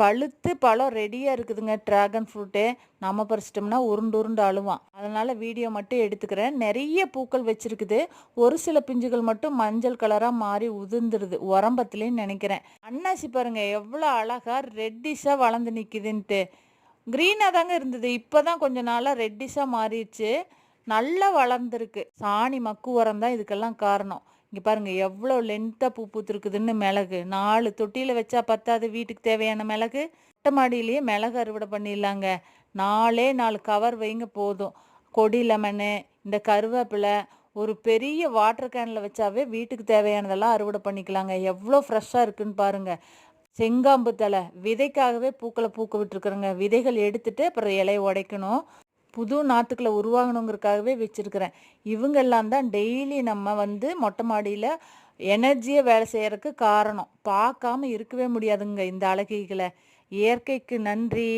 பழுத்து பழம் ரெடியாக இருக்குதுங்க ட்ராகன் ஃப்ரூட்டு நம்ம பறிச்சிட்டோம்னா உருண்டு உருண்டு அழுவான். அதனால் வீடியோ மட்டும் எடுத்துக்கிறேன். நிறைய பூக்கள் வச்சிருக்குது. ஒரு சில பிஞ்சுகள் மட்டும் மஞ்சள் கலராக மாறி உதிர்ந்துருது. உரம்பத்துலேன்னு நினைக்கிறேன். அன்னாசி பாருங்க எவ்வளோ அழகாக ரெட்டிஷாக வளர்ந்து நிற்குதுன்ட்டு க்ரீனாக தாங்க இருந்தது. இப்போ தான் கொஞ்ச நாளாக ரெட்டிஷாக மாறிடுச்சு. நல்லா வளர்ந்துருக்கு. சாணி மக்கு உரம் தான் இதுக்கெல்லாம் காரணம். இங்கே பாருங்க எவ்வளோ லென்த்தாக பூ பூத்துருக்குதுன்னு மிளகு. நாலு தொட்டியில் வச்சா பத்தாது வீட்டுக்கு தேவையான மிளகு. மொட்டை மாடியிலேயே மிளகு அறுவடை பண்ணிடலாங்க. நாலே நாலு கவர் வைங்க போதும். கொடி லெமனு இந்த கருவேப்பிலை ஒரு பெரிய வாட்டர் கேனில் வச்சாவே வீட்டுக்கு தேவையானதெல்லாம் அறுவடை பண்ணிக்கலாங்க. எவ்வளோ ஃப்ரெஷ்ஷாக இருக்குன்னு பாருங்க. செங்காம்பு தலை விதைக்காகவே பூக்களை பூக்க விட்டுருக்குறேங்க. விதைகள் எடுத்துட்டு அப்புறம் இலையை உடைக்கணும். புது நாற்றுக்களை உருவாகணுங்கிறதுக்காகவே வச்சுருக்கிறேன். இவங்கெல்லாம் தான் டெய்லி நம்ம வந்து மொட்டை மாடியில் எனர்ஜியாக வேலை செய்கிறதுக்கு காரணம். பார்க்காம இருக்கவே முடியாதுங்க இந்த அழகிகளை. இயற்கைக்கு நன்றி.